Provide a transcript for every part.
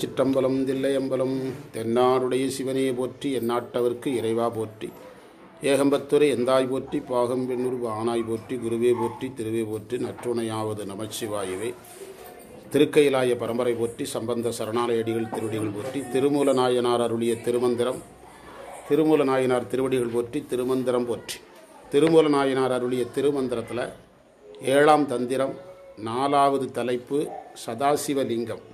சிற்றம்பலம் தில்லையம்பலம் தென்னாருடைய சிவனே போற்றி எந்நாட்டவர்க்கு இறைவா போற்றி. ஏகம்பத்துரை எந்தாய் போற்றி பாகம் பெண்ணுருவு ஆனாய் போற்றி குருவே போற்றி திருவே போற்றி நற்றுணையாவது நமச்சிவாயுவே. திருக்கையிலாய பரம்பரை போற்றி சம்பந்த சரணாலயடிகள் திருவடிகள் போற்றி திருமூல நாயனார் அருளிய திருமந்திரம் திருமூல நாயனார் திருவடிகள் போற்றி திருமந்திரம் போற்றி. திருமூல நாயனார் அருளிய திருமந்திரத்தில் ஏழாம் தந்திரம் நாலாவது தலைப்பு சதாசிவலிங்கம்.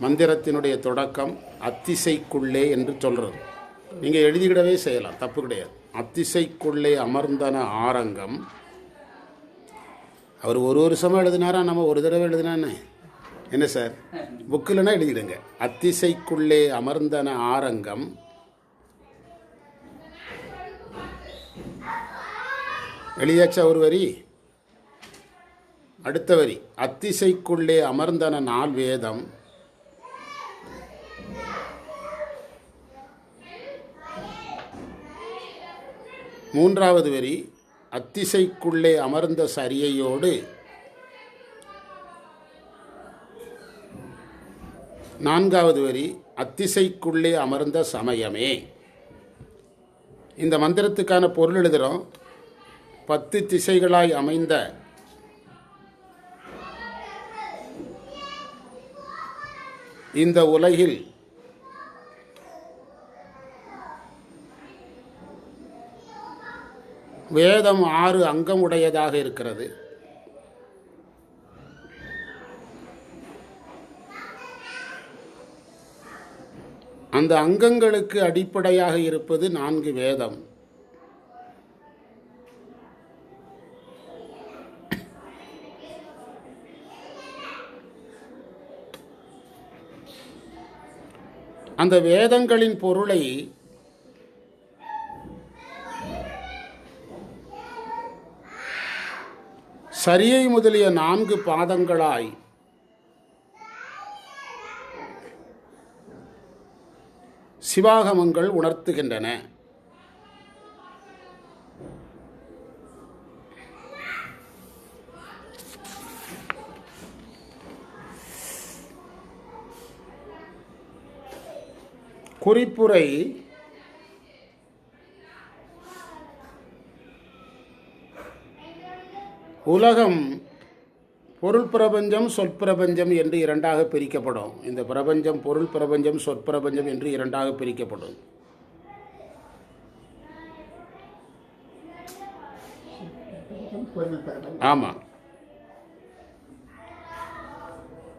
மந்திரத்தினுடைய தொடக்கம் அத்திசைக்குள்ளே என்று சொல்கிறது நீங்கள் எழுதிக்கிடவே செய்யலாம் தப்பு கிடையாது. அத்திசைக்குள்ளே அமர்ந்தன ஆரங்கம். அவர் ஒரு வருஷமாக எழுதினாரா? நம்ம ஒரு தடவை எழுதினானே என்ன? சார்? புக்கில்னா எழுதிடுங்க. அத்திசைக்குள்ளே அமர்ந்தன ஆரங்கம். எழுதியாச்சா ஒரு வரி? அடுத்த வரி. அத்திசைக்குள்ளே அமர்ந்தன நால் வேதம். மூன்றாவது வரி அத்திசைக்குள்ளே அமர்ந்த சரியையோடு நான்காவது வரி அத்திசைக்குள்ளே அமர்ந்த சமயமே. இந்த மந்திரத்துக்கான பொருள் எழுதுகிறோம் பத்து திசைகளாய் அமைந்த இந்த உலகில் வேதம் ஆறு அங்கம் உடையதாக இருக்கிறது. அந்த அங்கங்களுக்கு அடிப்படையாக இருப்பது நான்கு வேதம். அந்த வேதங்களின் பொருளை சரியை முதலிய நான்கு பாதங்களாய். சிவாகமங்கள் உணர்த்துகின்றன. குறிப்புரை உலகம் பொருள் பிரபஞ்சம் சொற்பிரபஞ்சம் என்று இரண்டாக பிரிக்கப்படும். இந்த பிரபஞ்சம் பொருள் பிரபஞ்சம் சொற்பிரபஞ்சம் என்று இரண்டாக பிரிக்கப்படும். ஆமாம்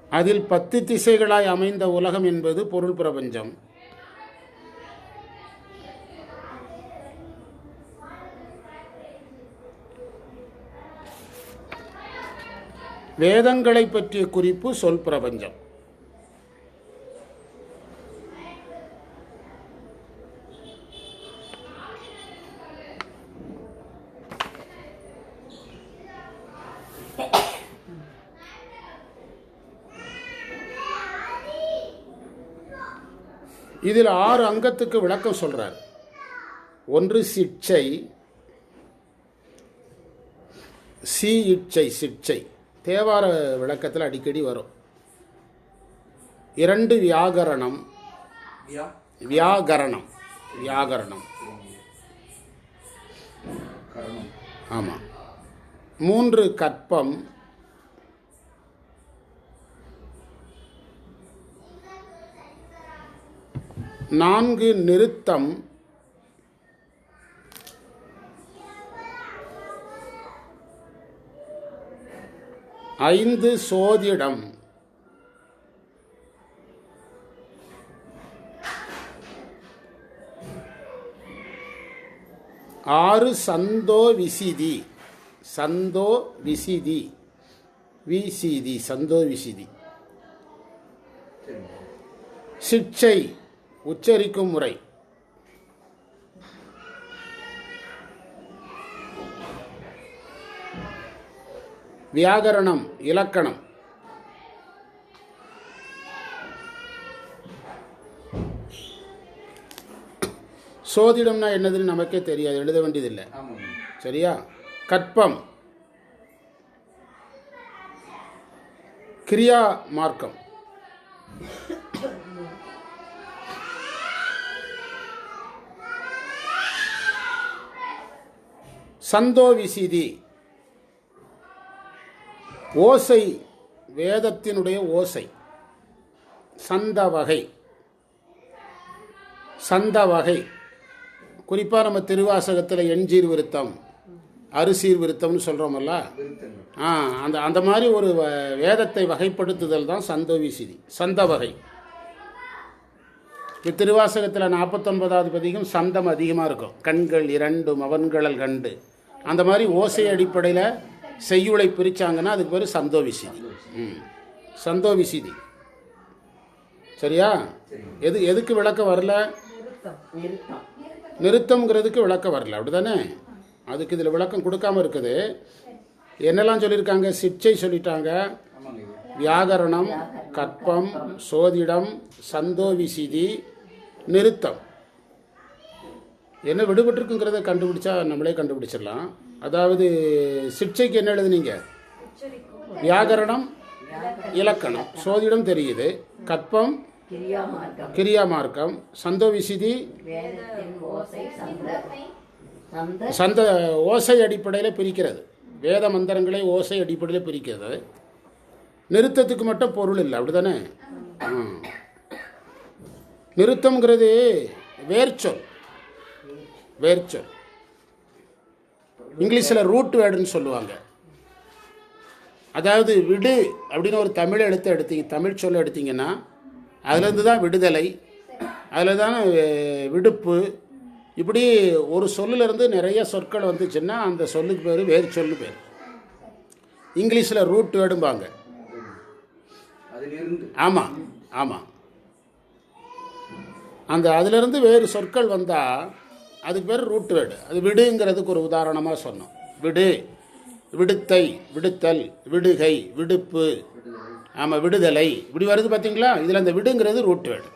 அதில் பத்து திசைகளாய் அமைந்த உலகம் என்பது பொருள் பிரபஞ்சம். வேதங்களை பற்றிய குறிப்பு சொல் பிரபஞ்சம். இதில் ஆறு அங்கத்துக்கு விளக்கம் சொல்றார். ஒன்று சிட்சை. சி இச்சை சிட்சை. தேவார விளக்கத்தில் அடிக்கடி வரும். இரண்டு வியாகரணம். வியாகரணம். வியாகரணம். ஆமாம் மூன்று கற்பம். நான்கு நிறுத்தம் ஐந்து சோதிடம். ஆறு சந்தோ விசிதி. சந்தோ விசிதி. விசிதி சந்தோ விசிதி. சிக்ஷை உச்சரிக்கும் முறை. வியாகரணம் இலக்கணம். சோதிடம்னா என்னதுன்னு நமக்கே தெரியாது எழுத வேண்டியதில்லை. சரியா? கற்பம். கிரியா மார்க்கம். சந்தோவிசிதி ஓசை வேதத்தினுடைய ஓசை. சந்த வகை. சந்த வகை. குறிப்பாக நம்ம திருவாசகத்தில் எண்சீர் விருத்தம் அரிசீர் விருத்தம்னு சொல்கிறோமல்ல ஆ அந்த அந்த மாதிரி ஒரு வ- வேதத்தை வகைப்படுத்துதல் தான் சந்தோவிசிதி சந்த வகை. இப்போ திருவாசகத்தில் நாற்பத்தொன்பதாவது பதிகம் சந்தம் அதிகமாக இருக்கும். கண்கள் இரண்டும் அவன்களல் கண்டு. அந்த மாதிரி ஓசை அடிப்படையில் செய்யுளை பிரித்தாங்கன்னா அதுக்கு பேர் சந்தோ விசிதி ம். சந்தோவிசிதி சரியா? எது எதுக்கு விளக்கம் வரல? நிறுத்தம்ங்கிறதுக்கு விளக்கம் வரல. அப்படிதானே? அதுக்கு இதில் விளக்கம் கொடுக்காம இருக்குது. என்னெல்லாம் சொல்லியிருக்காங்க? சிற்சை சொல்லிட்டாங்க. வியாகரணம் கற்பம் சோதிடம் சந்தோவிசிதி நிறுத்தம். என்ன விடுபட்டிருக்குங்கிறத கண்டுபிடிச்சா நம்மளே கண்டுபிடிச்சிடலாம். அதாவது சிக்ஷைக்கு என்ன எழுதுனீங்க? வியாகரணம் இலக்கணம். சோதிடம் தெரியுது. கற்பம் கிரியா மார்க்கம் கிரியா சந்த சந்த ஓசை அடிப்படையில் பிரிக்கிறது. வேத மந்திரங்களை ஓசை அடிப்படையில் பிரிக்கிறது. நிறுத்தத்துக்கு மட்டும் பொருள் இல்லை. அப்படிதானே நிறுத்தம்ங்கிறது வேர்ச்சொல். வேர்ச்சொல். இங்கிலீஷில் ரூட் வேர்டுன்னு சொல்லுவாங்க. அதாவது விடு அப்படின்னு ஒரு தமிழ் எழுத்து எடுத்தீங்க தமிழ் சொல்ல எடுத்தீங்கன்னா அதுலேருந்து தான் விடுதலை அதில் தான் விடுப்பு. இப்படி ஒரு சொல்லிலிருந்து நிறைய சொற்கள் வந்துச்சுன்னா அந்த சொல்லுக்கு பேர் வேறு சொல்லு பேர். இங்கிலீஷில் ரூட் வேர்டும்பாங்க ஆமாம் ஆமாம் அந்த அதிலிருந்து வேறு சொற்கள் வந்தால் அதுக்கு பேர் ரூட் வேர்டு அது விடுங்கிறதுக்கு ஒரு உதாரணமாக சொன்னோம். விடு விடுத்தை விடுத்தல் விடுகை விடுப்பு. ஆமாம் விடுதலை. இப்படி வருது பார்த்தீங்களா இதில் அந்த விடுங்கிறது ரூட் வேர்டு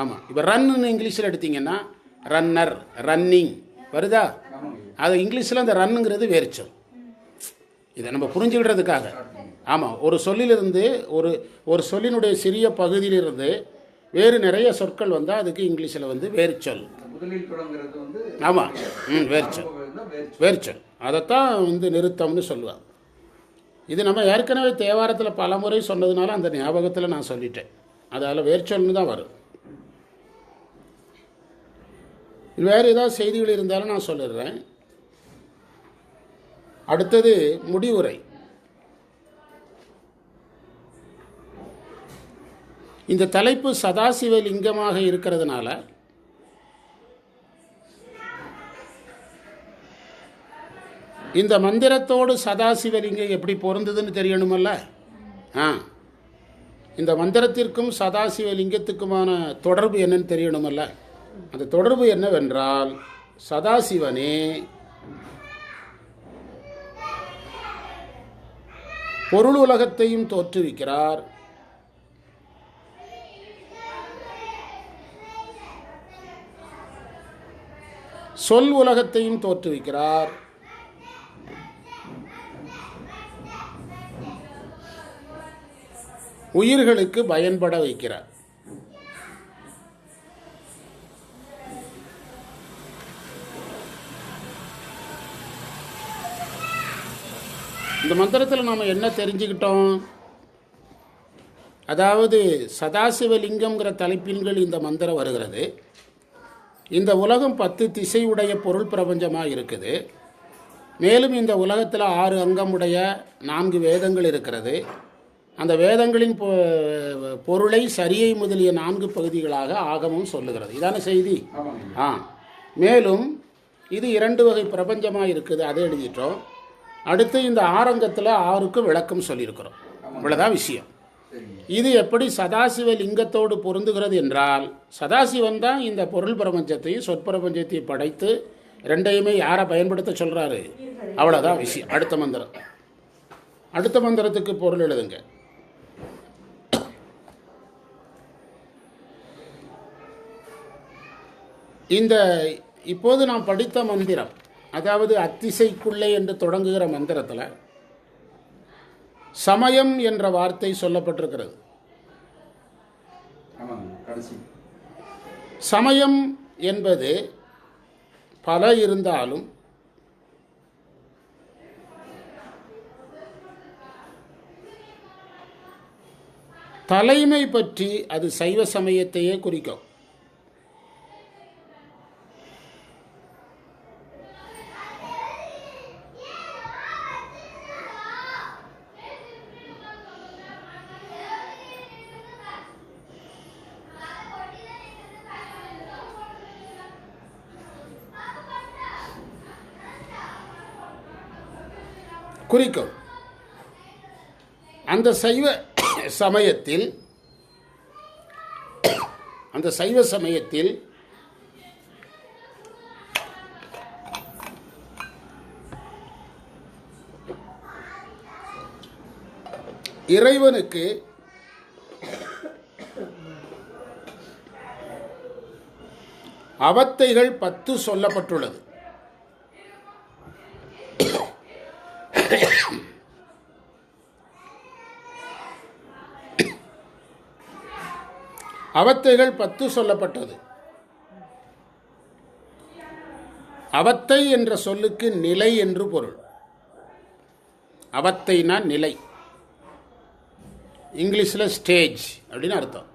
ஆமாம் இப்போ ரன்னு இங்கிலீஷில் எடுத்தீங்கன்னா ரன்னர் ரன்னிங் வருதா? அது இங்கிலீஷில் அந்த ரன்னுங்கிறது வேறு சொல் இதை நம்ம புரிஞ்சுக்கிடுறதுக்காக ஆமாம் ஒரு சொல்லிலிருந்து ஒரு ஒரு சொல்லினுடைய சிறிய பகுதியிலிருந்து வேறு நிறைய சொற்கள் வந்தால் அதுக்கு இங்கிலீஷில் வந்து வேறு சொல் முதலில் தொடங்குறது வந்து ஆமாம் ம் வேறு சொல் தான் வேறு வேறு சொல் அதைத்தான் வந்து நிறுத்தம்னு சொல்லுவாங்க. இது நம்ம ஏற்கனவே தேவாரத்தில் பல முறை சொன்னதுனால அந்த ஞாபகத்தில் நான் சொல்லிட்டேன். அதால் வேர்ச்சொல்னு தான் வரும். வேறு ஏதாவது செய்திகள் இருந்தாலும் நான் சொல்லிடுறேன். அடுத்தது முடிவுரை. இந்த தலைப்பு சதாசிவ லிங்கமாக இருக்கிறதுனால இந்த மந்திரத்தோடு சதாசிவலிங்கம் எப்படி பொருந்ததுன்னு தெரியணுமல்ல? ஆ. இந்த மந்திரத்திற்கும் சதாசிவலிங்கத்துக்குமான தொடர்பு என்னன்னு தெரியணுமல்ல? அந்த தொடர்பு என்னவென்றால் சதாசிவனே பொருள் உலகத்தையும் தோற்றுவிக்கிறார். சொல் உலகத்தையும் தோற்றுவிக்கிறார். உயிர்களுக்கு பயன்பட வைக்கிறார். இந்த மந்திரத்தில் நாம் என்ன தெரிஞ்சுக்கிட்டோம்? அதாவது சதாசிவலிங்கம்ங்கிற தலைப்பின்கள் இந்த மந்திரம் வருகிறது. இந்த உலகம் பத்து திசையுடைய பொருள் பிரபஞ்சமாக இருக்குது. மேலும் இந்த உலகத்தில் ஆறு அங்கமுடைய நான்கு வேதங்கள் இருக்கிறது. அந்த வேதங்களின் பொ- பொருளை சரியை முதலிய நான்கு பகுதிகளாக ஆகமம் சொல்லுகிறது. இதான செய்தி? ஆ. மேலும் இது இரண்டு வகை பிரபஞ்சமாக இருக்குது அதை எழுதிட்டோம். அடுத்து இந்த ஆரங்கத்தில் ஆறுக்கு விளக்கம் சொல்லியிருக்கிறோம். இவ்வளோதான் விஷயம். இது எப்படி சதாசிவ லிங்கத்தோடு பொருந்துகிறது என்றால் சதாசிவன் தான் இந்த பொருள் பிரபஞ்சத்தையும் சொற்பிரபஞ்சத்தையும் படைத்து ரெண்டையுமே யாரை பயன்படுத்த சொல்கிறாரு அவ்வளோதான் விஷயம். அடுத்த மந்திரம். அடுத்த மந்திரத்துக்கு பொருள் எழுதுங்க. இந்த இப்போது நாம் படித்த மந்திரம் அதாவது அத்திசைக்குள்ளே என்று தொடங்குகிற மந்திரத்தில் சமயம் என்ற வார்த்தை சொல்லப்பட்டிருக்கிறது. சமயம் என்பது பல இருந்தாலும் தலைமை பற்றி அது சைவ சமயத்தையே குறிக்கும். குறிக்கும். அந்த சைவ சமயத்தில் அந்த சைவ சமயத்தில் இறைவனுக்கு அவத்தைகள் பத்து சொல்லப்பட்டுள்ளது. அவத்தைகள் பத்து சொல்லப்பட்டது. அவத்தை என்ற சொல்லுக்கு நிலை என்று பொருள். அவத்தைனா நிலை. இங்கிலீஷில் ஸ்டேஜ் அப்படின்னு அர்த்தம்.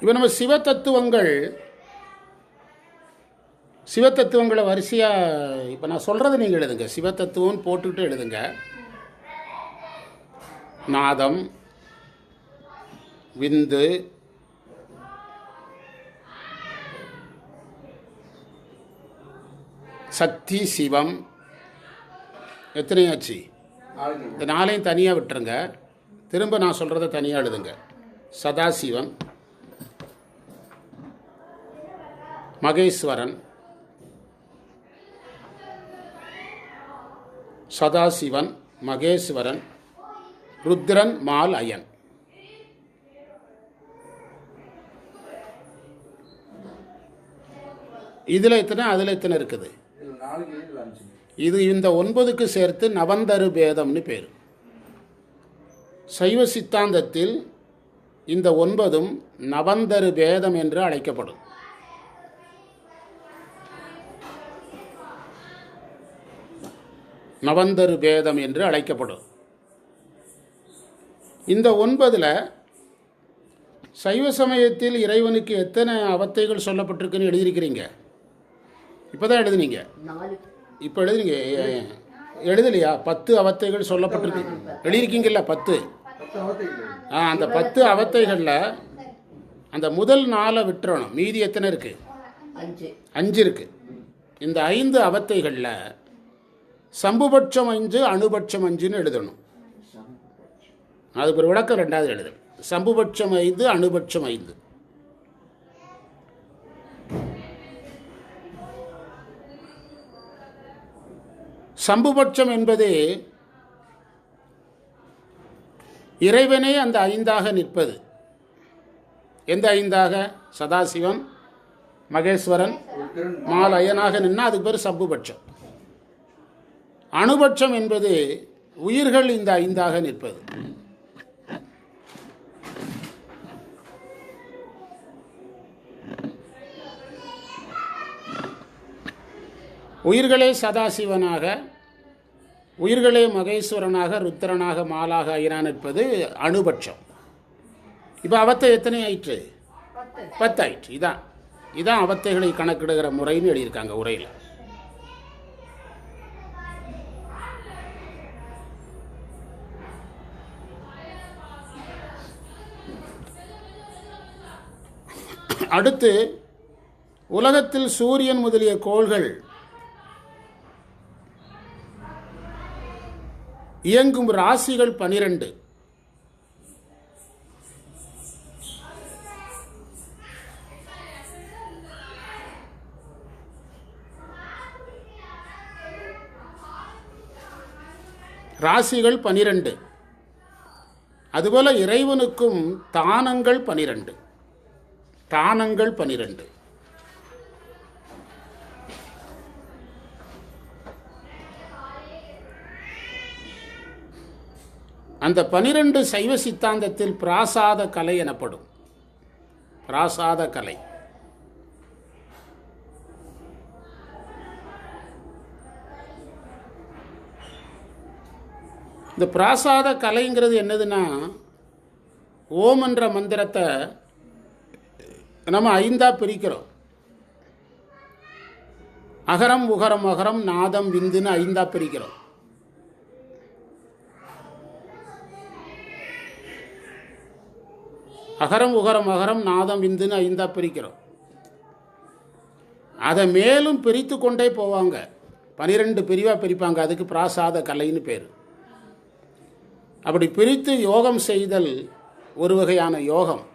இப்போ நம்ம சிவ தத்துவங்கள் சிவத்தத்துவங்களை வரிசையாக இப்போ நான் சொல்கிறத நீங்கள் எழுதுங்க. சிவத்தத்துவம்னு போட்டுக்கிட்டு எழுதுங்க. நாதம் விந்து சக்தி சிவம். எத்தனையாச்சு? இந்த நாளையும் தனியாக விட்டுருங்க. திரும்ப நான் சொல்கிறத தனியாக எழுதுங்க. சதாசிவன் மகேஸ்வரன் சதாசிவன் மகேஸ்வரன் ருத்ரன் மால் அயன். இதில் எத்தனை? அதில் எத்தனை இருக்குது? இது இந்த ஒன்பதுக்கு சேர்த்து நவந்தரு பேதம்னு பேர். சைவ சித்தாந்தத்தில் இந்த ஒன்பதும் நவந்தரு பேதம் என்று அழைக்கப்படும். நவந்தரு பேதம் என்று அழைக்கப்படும். இந்த ஒன்பதில் சைவ சமயத்தில் இறைவனுக்கு எத்தனை அவத்தைகள் சொல்லப்பட்டிருக்குன்னு எழுதியிருக்கிறீங்க? இப்போ தான் எழுதுனீங்க இப்போ எழுதுறீங்க எ- எழுதலையா? பத்து அவத்தைகள் சொல்லப்பட்டிருக்கு. எழுதியிருக்கீங்கல்ல பத்து? ஆ அந்த பத்து அவத்தைகளில் அந்த முதல் நாளை விட்டுறணும். மீதி எத்தனை இருக்குது அஞ்சு. அஞ்சு இருக்குது இந்த ஐந்து அவத்தைகளில் சம்புபட்சம் அஞ்சு அணுபட்சம் அஞ்சுன்னு எழுதணும். அதுக்கு ஒரு விளக்கம் ரெண்டாவது எழுதணும். சம்புபட்சம் ஐந்து அணுபட்சம் ஐந்து. சம்புபட்சம் என்பது இறைவனே அந்த ஐந்தாக நிற்பது. எந்த ஐந்தாக? சதாசிவன் மகேஸ்வரன் மால் அயனாக நின்னா அதுக்கு பேர் சம்புபட்சம். அணுபட்சம் என்பது உயிர்கள் இந்த ஐந்தாக நிற்பது. உயிர்களே சதாசிவனாக உயிர்களே மகேஸ்வரனாக ருத்திரனாக மாலாக அயனா நிற்பது அணுபட்சம். இப்போ அவத்தை எத்தனை ஆயிற்று? பத்தாயிற்று. இதான். இதான் அவத்தைகளை கணக்கிடுகிற முறைன்னு எழுதியிருக்காங்க உரையில். அடுத்து உலகத்தில் சூரியன் முதலிய கோள்கள் இயங்கும் ராசிகள் பனிரெண்டு. ராசிகள் பனிரெண்டு. அதுபோல இறைவனுக்கும் தானங்கள் பனிரெண்டு. ஸ்தானங்கள் பனிரெண்டு. அந்த பனிரெண்டு சைவ சித்தாந்தத்தில் பிராசாத கலை எனப்படும். பிராசாத கலை. இந்த பிராசாத கலைங்கிறது என்னதுன்னா ஓம் என்ற மந்திரத்தை நம்ம ஐந்தா பிரிக்கிறோம். அகரம் உகரம் அகரம் நாதம் விந்துன்னு ஐந்தா பிரிக்கிறோம். அகரம் உகரம் அகரம் நாதம் விந்துன்னு ஐந்தா பிரிக்கிறோம். அதை மேலும் பிரித்து கொண்டே போவாங்க. பனிரெண்டு பிரிவாக பிரிப்பாங்க. அதுக்கு பிராசாத கலைன்னு பேர். அப்படி பிரித்து யோகம் செய்தல் ஒரு வகையான யோகம்.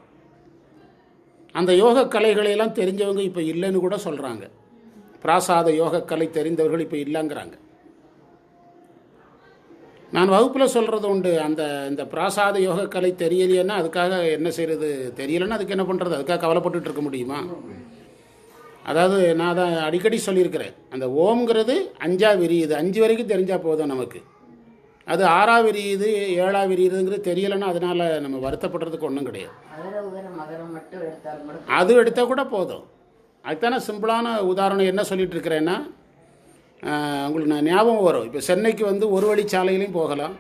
அந்த யோக கலைகளையெல்லாம் தெரிஞ்சவங்க இப்போ இல்லைன்னு கூட சொல்கிறாங்க பிராசாத யோகக்கலை கலை தெரிந்தவர்கள் இப்போ இல்லைங்கிறாங்க. நான் வகுப்பில் சொல்கிறது உண்டு. அந்த இந்த பிராசாத யோக கலை தெரியலையேன்னா அதுக்காக என்ன செய்கிறது தெரியலைன்னா அதுக்கு என்ன பண்ணுறது அதுக்காக கவலைப்பட்டுட்டு இருக்க முடியுமா? அதாவது நான் தான் அடிக்கடி சொல்லியிருக்கிறேன். அந்த ஓம்ங்கிறது அஞ்சா விரியுது. அஞ்சு வரைக்கும் தெரிஞ்சால் போதும் நமக்கு. அது ஆறா விரியுது ஏழா விரியுதுங்கிறது தெரியலைன்னா அதனால் நம்ம வருத்தப்படுறதுக்கு ஒன்றும் கிடையாது. அது எடுத்தால் கூட போதும். அதுதானே சிம்பிளான உதாரணம். என்ன சொல்லிட்டு இருக்கிறேன்னா உங்களுக்கு நான் ஞாபகம் வரும். இப்போ சென்னைக்கு வந்து ஒரு வழி சாலையிலையும் போகலாம்.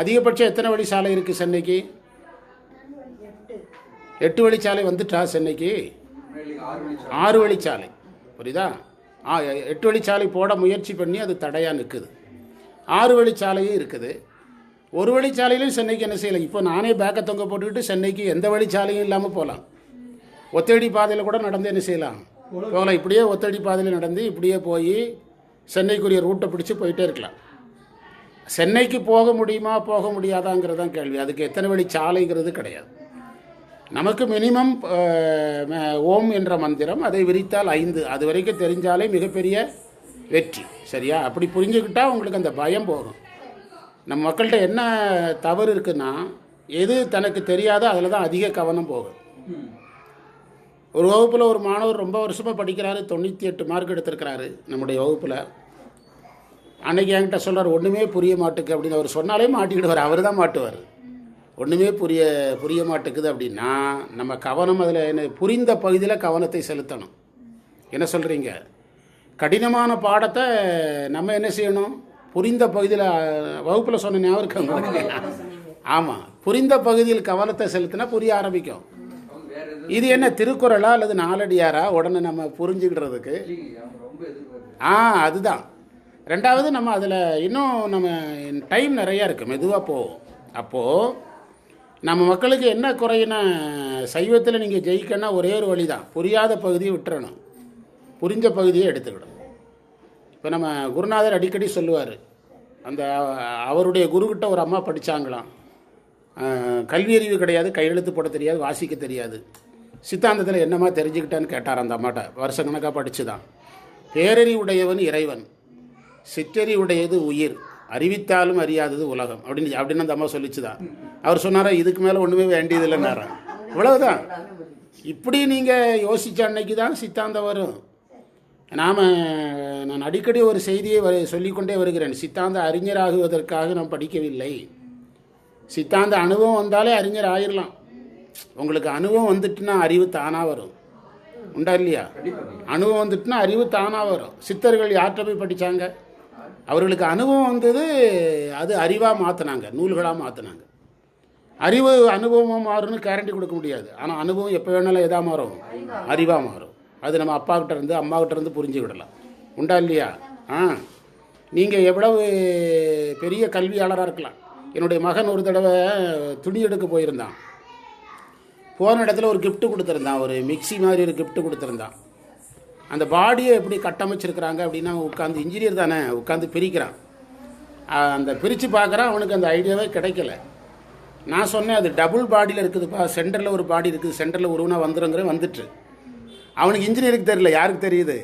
அதிகபட்சம் எத்தனை வழி சாலை இருக்குது சென்னைக்கு? எட்டு வழிச்சாலை வந்துட்டா சென்னைக்கு? ஆறு ஆறு வழிச்சாலை புரியுதா? ஆ எட்டு வழிச்சாலை போட முயற்சி பண்ணி அது தடையாக நிற்குது ஆறு வழிச்சாலையும் இருக்குது. ஒரு வழிச்சாலையிலும் சென்னைக்கு என்ன செய்யலாம்? இப்போ நானே பேக்கை தொங்க போட்டுக்கிட்டு சென்னைக்கு எந்த வழிச்சாலையும் இல்லாமல் போகலாம் ஒத்தடி பாதையில் கூட நடந்து என்ன செய்யலாம்? போகலாம். இப்படியே ஒத்தடி பாதையில் நடந்து இப்படியே போய் சென்னைக்குரிய ரூட்டை பிடிச்சி போயிட்டே இருக்கலாம். சென்னைக்கு போக முடியுமா போக முடியாதாங்கிறது தான் கேள்வி. அதுக்கு எத்தனை வழி சாலைங்கிறது கிடையாது. நமக்கு மினிமம் ஓம் என்ற மந்திரம் அதை விரித்தால் ஐந்து. அது வரைக்கும் தெரிஞ்சாலே மிகப்பெரிய வெற்றி. சரியா? அப்படி புரிஞ்சுக்கிட்டால் உங்களுக்கு அந்த பயம் போகும். நம்ம மக்கள்கிட்ட என்ன தவறு இருக்குன்னா எது தனக்கு தெரியாதோ அதில் தான் அதிக கவனம் போகும். ஒரு வகுப்பில் ஒரு மாணவர் ரொம்ப வருஷமாக படிக்கிறாரு தொண்ணூற்றி எட்டு மார்க் எடுத்திருக்கிறாரு நம்முடைய வகுப்பில். அன்னைக்கு என்கிட்ட சொல்கிறார் ஒன்றுமே புரிய மாட்டுக்கு அப்படின்னு அவர் சொன்னாலே மாட்டிக்கிடுவார். அவர் தான் மாட்டுவார். ஒன்றுமே புரிய புரிய மாட்டேங்குது அப்படின்னா நம்ம கவனம் அதில் என்ன புரிந்த பகுதியில் கவனத்தை செலுத்தணும். என்ன சொல்கிறீங்க கடினமான பாடத்தை நம்ம என்ன செய்யணும்? புரிந்த பகுதியில் வகுப்பில் சொன்ன ஞாபகம் இருக்கா உங்களுக்கு? ஆமாம் புரிந்த பகுதியில் கவனத்தை செலுத்தினா புரிய ஆரம்பிக்கும். இது என்ன திருக்குறளா அல்லது நாலடியாரா? உடனே நம்ம புரிஞ்சுக்கிடுறதுக்கு ஆ அதுதான். ரெண்டாவது நம்ம அதில் இன்னும் நம்ம டைம் நிறையா இருக்குது மெதுவாக போகும் அப்போது நம்ம மக்களுக்கு என்ன குறையினா சைவத்தில் நீங்கள் ஜெயிக்கணும்னா ஒரே ஒரு வழி தான் புரியாத பகுதியை விட்டுறணும். புரிஞ்ச பகுதியை எடுத்துக்கிடணும். இப்போ நம்ம குருநாதர் அடிக்கடி சொல்லுவார் அந்த அவருடைய குருக்கிட்ட ஒரு அம்மா படித்தாங்களாம் கல்வி அறிவு கிடையாது கையெழுத்து போட தெரியாது வாசிக்க தெரியாது. சித்தாந்தத்தில் என்னம்மா தெரிஞ்சுக்கிட்டேன்னு கேட்டார் அந்த அம்மாட்ட. வருஷ கணக்காக படித்து தான் பேரறிவுடையவன் இறைவன் சிற்றறிவுடையது உயிர் அறிவித்தாலும் அறியாதது உலகம் அப்படின்னு அப்படின்னு அந்த அம்மா சொல்லிச்சுதான். அவர் சொன்னாரா இதுக்கு மேலே ஒன்றுமே வேண்டியதில்லைன்னாரா இவ்வளவுதான். இப்படி நீங்கள் யோசித்த அன்னைக்கு தான் சித்தாந்தம் வரும். நாம் நான் அடிக்கடி ஒரு செய்தியை வரை சொல்லிக்கொண்டே வருகிறேன். சித்தாந்த அறிஞராகுவதற்காக நாம் படிக்கவில்லை. சித்தாந்த அனுபவம் வந்தாலே அறிஞர் ஆயிடலாம் உங்களுக்கு அனுபவம் வந்துட்டுனா அறிவு தானாக வரும். உண்டா இல்லையா? அனுபவம் வந்துட்டுனா அறிவு தானாக வரும். சித்தர்கள் யார்கிட்ட போய் படித்தாங்க அவர்களுக்கு அனுபவம் வந்தது அது அறிவாக மாற்றினாங்க நூல்களாக மாற்றினாங்க அறிவு அனுபவமாக மாறும்னு கேரண்டி கொடுக்க முடியாது. ஆனால் அனுபவம் எப்போ வேணாலும் எதாக மாறும்? அறிவாக மாறும். அது நம்ம அப்பாக்கிட்ட இருந்து அம்மாக்கிட்ட இருந்து புரிஞ்சுக்கிடலாம். உண்டா இல்லையா? ஆ. நீங்கள் எவ்வளவு பெரிய கல்வியாளராக இருக்கலாம். என்னுடைய மகன் ஒரு தடவை துணி எடுக்க போயிருந்தான். போன இடத்துல ஒரு கிஃப்ட்டு கொடுத்துருந்தான். ஒரு மிக்ஸி மாதிரி ஒரு கிஃப்ட்டு கொடுத்துருந்தான். அந்த பாடியை எப்படி கட்டமைச்சிருக்கிறாங்க அப்படின்னா உட்காந்து இன்ஜினியர் தானே உட்காந்து பிரிக்கிறான். அந்த பிரித்து பார்க்குறான். அவனுக்கு அந்த ஐடியாவே கிடைக்கல. நான் சொன்னேன் அது டபுள் பாடியில் இருக்குதுப்பா. சென்டரில் ஒரு பாடி இருக்குது. சென்டரில் ஒருவனா வந்துருங்கிற வந்துட்டு. அவனுக்கு இன்ஜினியருக்கு தெரியல யாருக்கு தெரியுது?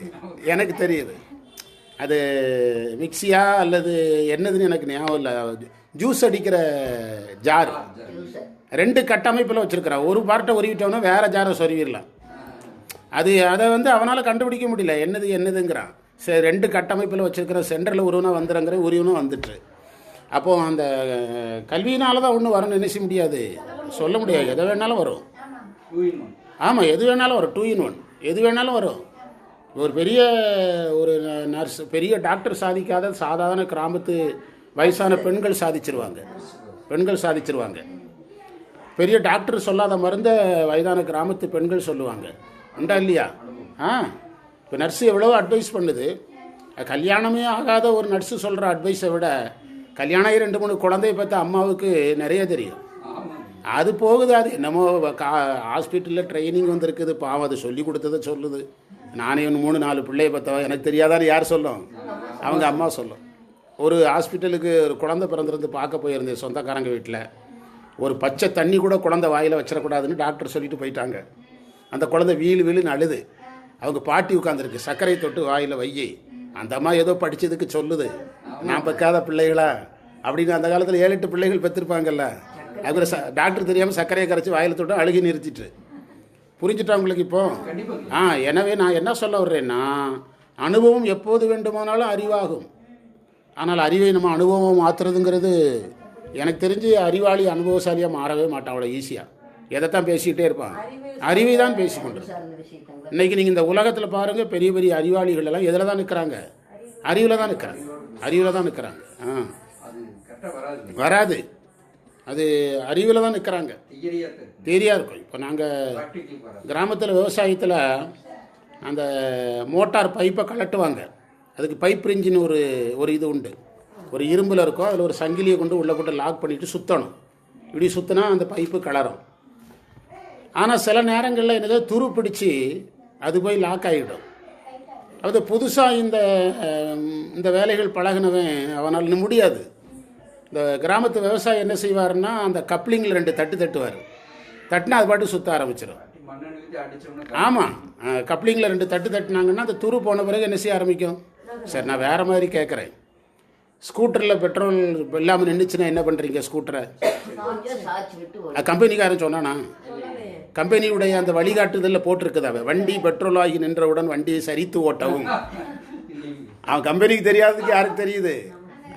எனக்கு தெரியுது. அது மிக்சியா அல்லது என்னதுன்னு எனக்கு ஞாபகம் இல்லை. ஜூஸ் அடிக்கிற ஜார். ரெண்டு கட்டமைப்பில் வச்சுருக்கிறான் ஒரு பார்ட்டை உருவிட்டோம்னா வேற ஜாரை சொருவிடலாம். அது அதை வந்து அவனால் கண்டுபிடிக்க முடியல. என்னது என்னதுங்கிறான் சரி ரெண்டு கட்டமைப்பில் வச்சுருக்கிற சென்டரில் உருவனா வந்துடுங்கிற உருவனும் வந்துட்டு. அப்போது அந்த கல்வியினால தான் ஒன்றும் வரணும்னு நினைச்ச முடியாது. சொல்ல முடியாது. எதை வேணாலும் வரும். ஆமாம் எது வேணாலும் வரும். டூ இன் ஒன் எது வேணாலும் வரும். ஒரு பெரிய ஒரு நர்ஸ் பெரிய டாக்டர் சாதிக்காத சாதாரண கிராமத்து வயசான பெண்கள் சாதிச்சிருவாங்க. பெண்கள் சாதிச்சிருவாங்க. பெரிய டாக்டர் சொல்லாத மருந்த வயதான கிராமத்து பெண்கள் சொல்லுவாங்க. உண்டா இல்லையா? ஆ? இப்போ நர்ஸு எவ்வளோ அட்வைஸ் பண்ணுது. கல்யாணமே ஆகாத ஒரு நர்ஸு சொல்கிற அட்வைஸை விட கல்யாணம் ஆகி ரெண்டு மூணு குழந்தைய பார்த்த அம்மாவுக்கு நிறைய தெரியும். அது போகுது அது என்னமோ கா ஹாஸ்பிட்டலில் ட்ரைனிங் வந்திருக்குது. பாவம் அது சொல்லி கொடுத்ததை சொல்லுது. நானே ஒன்று மூணு நாலு பிள்ளைய பார்த்தவன் எனக்கு தெரியாதான்னு யார் சொல்லும்? அவங்க அம்மா சொல்லும். ஒரு ஹாஸ்பிட்டலுக்கு ஒரு குழந்தை பிறந்திருந்து பார்க்க போயிருந்தேன் சொந்தக்காரங்க வீட்டில் ஒரு பச்சை தண்ணி கூட குழந்தை வாயில் வச்சிடக்கூடாதுன்னு டாக்டர் சொல்லிட்டு போயிட்டாங்க. அந்த குழந்தை வீழு வீழுன்னு அழுது. அவங்க பாட்டி உட்காந்துருக்கு சர்க்கரை தொட்டு வாயில் வையி. அந்த அம்மா ஏதோ படித்ததுக்கு சொல்லுது. நான் பக்காத பிள்ளைகளா? அப்படின்னு அந்த காலத்தில் ஏழு எட்டு பிள்ளைகள் பெற்றிருப்பாங்கல்ல. அது ச டாக்டர் தெரியாமல் சர்க்கரையை கரைச்சி வாயில் தொட்டு அழுகி நிறுத்திட்டு. புரிஞ்சுட்டா உங்களுக்கு இப்போ? ஆ எனவே நான் என்ன சொல்ல வர்றேன்னா அனுபவம் எப்போது வேண்டுமானாலும் அறிவாகும். ஆனால் அறிவை நம்ம அனுபவம் மாற்றுறதுங்கிறது எனக்கு தெரிஞ்சு அறிவாளி அனுபவசாலியாக மாறவே மாட்டான் அவ்வளோ ஈஸியாக எதைத்தான் பேசிக்கிட்டே இருப்பான். அறிவை தான் சார்ந்த விஷயத்தங்க இன்னைக்கு நீங்கள் இந்த உலகத்தில் பாருங்கள் பெரிய பெரிய அறிவாளிகள் எல்லாம் எதில் தான் நிற்கிறாங்க அறிவில் தான் நிற்கிறாங்க அறிவில் தான் நிற்கிறாங்க ஆ. வராது. அது அறிவில் தான் நிற்கிறாங்க தேரியாக இருக்கும் இப்போ நாங்கள் கிராமத்தில் விவசாயத்தில் அந்த மோட்டார் பைப்பை கலட்டுவாங்க. அதுக்கு பைப் இன்ஜின் ஒரு ஒரு இது உண்டு. ஒரு இரும்பில் இருக்கும் அதில் ஒரு சங்கிலியை கொண்டு உள்ளே போட்டு லாக் பண்ணிவிட்டு சுற்றணும் இப்படி சுற்றினா அந்த பைப்பு கலரும். ஆனால் சில நேரங்களில் என்னதோ துரு பிடிச்சி அது போய் லாக் ஆகிடும் அது புதுசாக இந்த இந்த வேலைகள் பழகினவன் அவனால் முடியாது. இந்த கிராமத்து விவசாயி என்ன செய்வாருன்னா அந்த கப்ளிங்கில் ரெண்டு தட்டு தட்டுவார். தட்டினா அது பாட்டு சுற்ற ஆரம்பிச்சிடும் ஆமாம் கப்ளிங்கில் ரெண்டு தட்டு தட்டினாங்கன்னா அந்த துரு போன பிறகு என்ன செய்ய ஆரம்பிக்கும்? சரி நான் வேறு மாதிரி கேட்குறேன் ஸ்கூட்டரில் பெட்ரோல் இல்லாமல் நின்றுச்சுன்னா என்ன பண்ணுறீங்க ஸ்கூட்டரை? கம்பெனிக்காரன் சொன்னானா? கம்பெனியுடைய அந்த வழிகாட்டுதலில் போட்டிருக்குது அவன். வண்டி பெட்ரோல் ஆகி நின்றவுடன் வண்டியை சரித்து ஓட்டவும். அவன் கம்பெனிக்கு தெரியாததுக்கு யாருக்கு தெரியுது?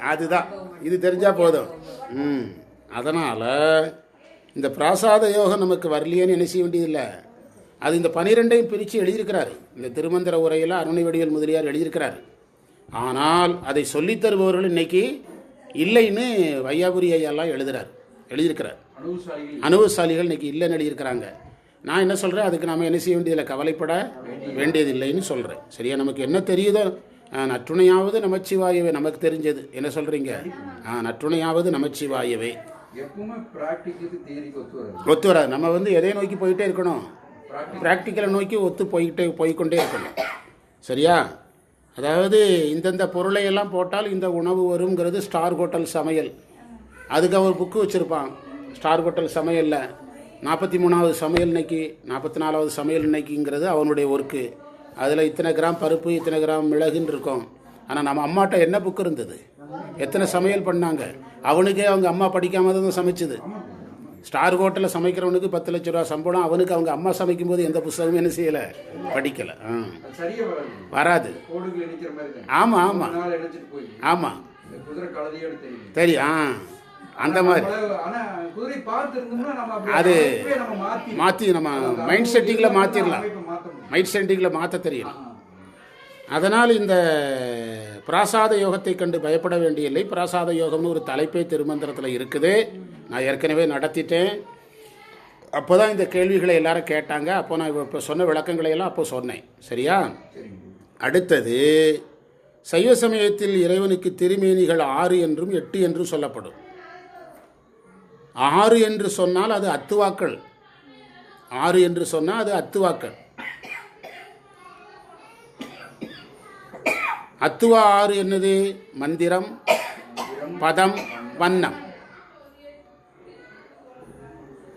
அதுதான். இது தெரிஞ்சால் போதும். ம். அதனால் இந்த பிராசாத யோகம் நமக்கு வரலையேன்னு என்ன செய்ய வேண்டியதில்லை. அது இந்த பனிரெண்டையும் பிரித்து எழுதியிருக்கிறாரு. இந்த திருமந்திர உரையில் அருணை வடிவேல் முதலியார் எழுதியிருக்கிறார். ஆனால் அதை சொல்லித் தருபவர்கள் இன்னைக்கு இல்லைன்னு வையாபுரி ஐயாலாம் எழுதுறார். எழுதியிருக்கிறார். அனுபவசாலிகள். இன்னைக்கு இல்லைன்னு எழுதியிருக்கிறாங்க. நான் என்ன சொல்கிறேன் அதுக்கு நாம் என்ன செய்ய வேண்டியதில்லை? கவலைப்பட வேண்டியதில்லைன்னு சொல்கிறேன் சரியா? நமக்கு என்ன தெரியுதோ நற்றுணையாவது நமச்சிவாயவே. நமக்கு தெரிஞ்சது. என்ன சொல்கிறீங்க ஆ நற்றுணையாவது நமச்சிவாயவே. ஒத்து வராது. நம்ம வந்து எதை நோக்கி போயிட்டே இருக்கணும்? ப்ராக்டிக்கல் நோக்கி ஒத்து போய்கிட்டே போய்க்கொண்டே இருக்கணும். சரியா? அதாவது இந்தந்த பொருளை எல்லாம் போட்டால் இந்த உணவு வருங்கிறது ஸ்டார் ஹோட்டல் சமையல். அதுக்கு அவர் புக்கு வச்சுருப்பான். ஸ்டார் ஹோட்டல் சமையலில் நாற்பத்தி மூணாவது சமையல் இன்னைக்கு நாற்பத்தி நாலாவது சமையல் இன்னைக்குங்கிறது அவனுடைய ஒர்க்கு அதில் இத்தனை கிராம் பருப்பு இத்தனை கிராம் மிளகுன்னு இருக்கும். ஆனால் நம்ம அம்மாட்ட என்ன புக்கு இருந்தது? எத்தனை சமையல் பண்ணாங்க? அவனுக்கே அவங்க அம்மா படிக்காம தான் சமைச்சது. ஸ்டார் ஹோட்டலில் சமைக்கிறவனுக்கு பத்து லட்ச ரூபா சம்பளம் அவனுக்கு அவங்க அம்மா சமைக்கும்போது எந்த புஸ்தகமும் என்ன செய்யலை? படிக்கலை. ஆ. வராது. ஆமாம் ஆமாம் ஆமாம் தெரியும் ஆ. அந்த மாதிரி. அது மாற்றி நம்ம மைண்ட் செட்டிங்கில் மாற்றிடலாம் மைண்ட் செட்டிங்கில் மாற்ற தெரியும் ஆ. அதனால் இந்த பிராசாத யோகத்தை கண்டு பயப்பட வேண்டியதில்லை. பிராசாத யோகம்னு ஒரு தலைப்பே திருமந்திரத்தில் இருக்குது. நான் ஏற்கனவே நடத்திட்டேன். அப்போ தான் இந்த கேள்விகளை எல்லாரும் கேட்டாங்க. அப்போ நான் இப்போ சொன்ன விளக்கங்களை எல்லாம் அப்போ சொன்னேன். சரியா? அடுத்தது சைவ சமயத்தில் இறைவனுக்கு திருமேனிகள் ஆறு என்றும் எட்டு என்றும் சொல்லப்படும். ஆறு என்று சொன்னால் அது அத்துவாக்கள். ஆறு என்று சொன்னால் அது அத்துவாக்கள். அத்துவா ஆறு என்னது? மந்திரம் பதம் வண்ணம்.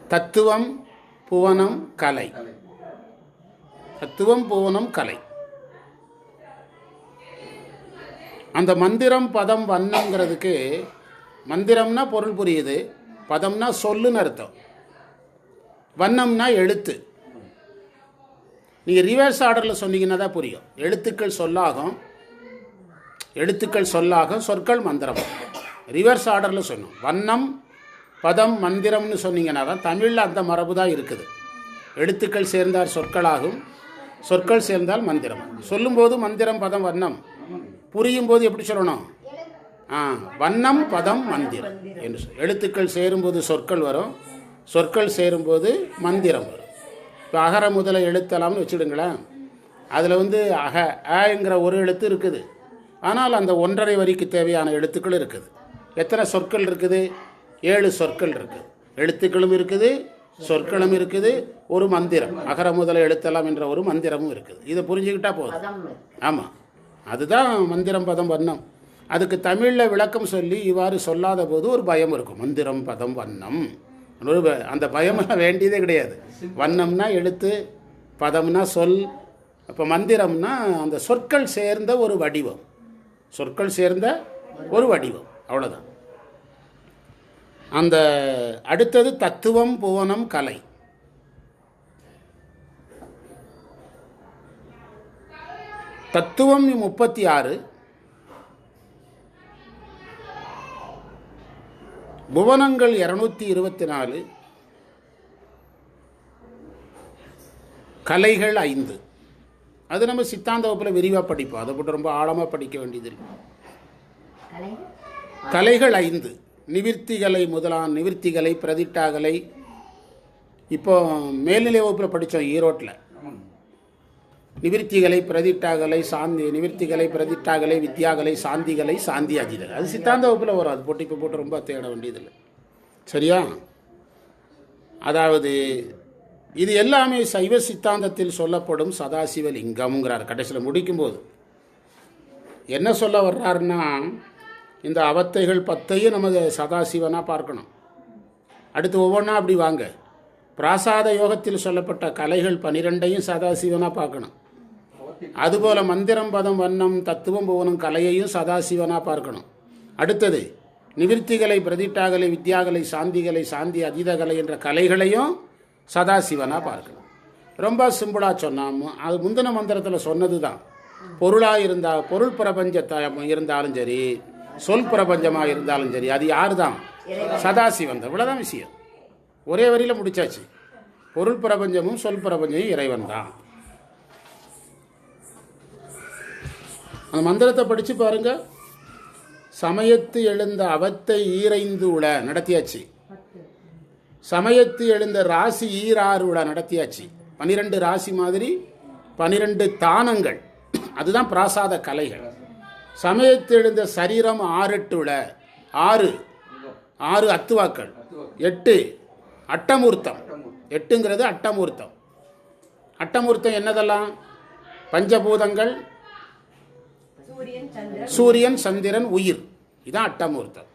தத்துவம் புவனம் கலை. தத்துவம் புவனம் கலை. அந்த மந்திரம் பதம் வண்ணங்கிறதுக்கு மந்திரம்னா பொருள் புரியுது. பதம்னா சொல்லுன்னு அர்த்தம். வண்ணம்னா எழுத்து. நீங்கள் ரிவர்ஸ் ஆர்டரில் சொன்னீங்கன்னா தான் புரியும். எழுத்துக்கள் சொல்லாகும். எழுத்துக்கள் சொல்லாகும். சொற்கள் மந்திரம். ரிவர்ஸ் ஆர்டரில் சொன்னோம். வண்ணம் பதம் மந்திரம்னு சொன்னீங்கன்னா தான் தமிழில் அந்த மரபு தான் இருக்குது. எழுத்துக்கள் சேர்ந்தால் சொற்களாகும். சொற்கள் சேர்ந்தால் மந்திரம். சொல்லும்போது மந்திரம் பதம் வண்ணம். புரியும் போது எப்படி சொல்லணும்? வண்ணம் பதம் மந்திரம் என்று சொல். எழுத்துக்கள் சேரும்போது சொற்கள் வரும். சொற்கள் சேரும்போது மந்திரம் வரும். இப்போ அகர முதல எழுத்தலாம்னு வச்சுடுங்களேன். அதில் வந்து அக ஆங்கிற ஒரு எழுத்து இருக்குது. ஆனால் அந்த ஒன்றரை வரிக்கு தேவையான எழுத்துக்கள் இருக்குது. எத்தனை சொற்கள் இருக்குது? ஏழு சொற்கள் இருக்குது. எழுத்துக்களும் இருக்குது சொற்களும் இருக்குது ஒரு மந்திரம். அகர முதல எழுத்தலாம் என்ற ஒரு மந்திரமும் இருக்குது. இதை புரிஞ்சுக்கிட்டா போதும். பதம் ஆமாம் அதுதான் மந்திரம் பதம் வண்ணம். அதுக்கு தமிழில் விளக்கம் சொல்லி இவ்வாறு சொல்லாத போது ஒரு பயம் இருக்கும். மந்திரம் பதம் வண்ணம். ஒரு அந்த பயமெல்லாம் வேண்டியதே கிடையாது. வண்ணம்னா எழுத்து பதம்னா சொல். அப்போ மந்திரம்னா அந்த சொற்கள் சேர்ந்த ஒரு வடிவம். சொற்கள் சேர்ந்த ஒரு வடிவம். அவ்வளோதான் அந்த அடுத்தது தத்துவம் புவனம் கலை. தத்துவம் முப்பத்தி ஆறு. புவனங்கள் இரநூத்தி இருபத்தி நாலு கலைகள் ஐந்து. அது நம்ம சித்தாந்த வகுப்பில் விரிவாக படிப்போம். அதை போட்டு ரொம்ப ஆழமாக படிக்க வேண்டியதில்லை கலைகள் ஐந்து. நிவிற்த்திகளை முதலாம் நிவிற்த்திகளை பிரதிட்டாகலை. இப்போ மேல்நிலை வகுப்பில் படித்தோம் ஈரோட்டில். ஆமாங்க பிரதிட்டாகலை சாந்தி நிவிர்த்திகளை பிரதிட்டாகலை வித்யாகலை சாந்திகளை சாந்தி அதிதலை அது சித்தாந்த வகுப்பில் வரும். அது போட்டு இப்போ போட்டு ரொம்ப தேட வேண்டியதில்லை. சரியா? அதாவது இது எல்லாமே சைவ சித்தாந்தத்தில் சொல்லப்படும் சதாசிவ லிங்கம்ங்கிறார். கடைசியில் முடிக்கும்போது. என்ன சொல்ல வர்றாருன்னா இந்த அவத்தைகள் பத்தையும் நம்ம சதாசிவனாக பார்க்கணும். அடுத்து ஒவ்வொன்றா அப்படி வாங்க. பிராசாத யோகத்தில் சொல்லப்பட்ட கலைகள் பனிரெண்டையும் சதாசிவனாக பார்க்கணும். அதுபோல மந்திரம் பதம் வண்ணம் தத்துவம் புவனம் கலையையும் சதாசிவனாக பார்க்கணும். அடுத்தது நிவிர்த்திகளை பிரதிட்டாகலை வித்யாகலை சாந்திகளை சாந்தி அதீதகலை என்ற கலைகளையும் சதாசிவனாக பார்க்கணும். ரொம்ப சிம்பிளாக சொன்னாம் அது முந்தின மந்திரத்தில் சொன்னது தான் பொருளாக இருந்தால் பொருள் பிரபஞ்சத்தை இருந்தாலும் சரி சொல் பிரபஞ்சமாக இருந்தாலும் சரி அது யார் தான் சதாசிவன் தான். இவ்வளோதான் விஷயம். ஒரே வரியில் முடிச்சாச்சு. பொருள் பிரபஞ்சமும் சொல் பிரபஞ்சமும் இறைவன் தான். அந்த மந்திரத்தை படித்து பாருங்க. சமயத்து எழுந்த அவத்தை ஈரைந்து உள நடத்தியாச்சு. சமயத்து எழுந்த ராசி ஈராறு உள நடத்தியாச்சு. பனிரெண்டு ராசி மாதிரி பனிரெண்டு தானங்கள். அதுதான் பிராசாத கலைகள். சமயத்து எழுந்த சரீரம் ஆறெட்டு உள ஆறு. ஆறு அத்துவாக்கள். எட்டு அட்டமூர்த்தம். எட்டுங்கிறது அட்டமூர்த்தம். அட்டமூர்த்தம் என்னதெல்லாம்? பஞ்சபூதங்கள் சூரியன் சந்திரன் உயிர். இதான் அட்டமூர்த்தம்.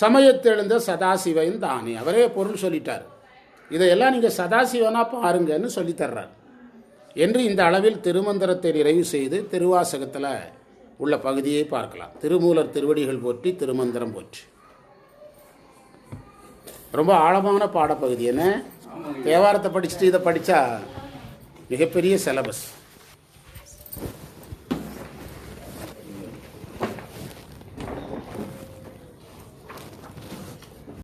சமயத்தெழுந்த சதாசிவன் தானே. அவரே பொருள் சொல்லிட்டார். இதையெல்லாம் நீங்கள் சதாசிவனா பாருங்கன்னு சொல்லித் தர்றார். என்று இந்த அளவில் திருமந்திரத்தை நிறைவு செய்து திருவாசகத்தில் உள்ள பகுதியை பார்க்கலாம். திருமூலர் திருவடிகள் போற்றி திருமந்திரம் போற்றி. ரொம்ப ஆழமான பாடப்பகுதி. என்ன? தேவாரத்தை படிச்சுட்டு இதை படித்தா மிகப்பெரிய சிலபஸ்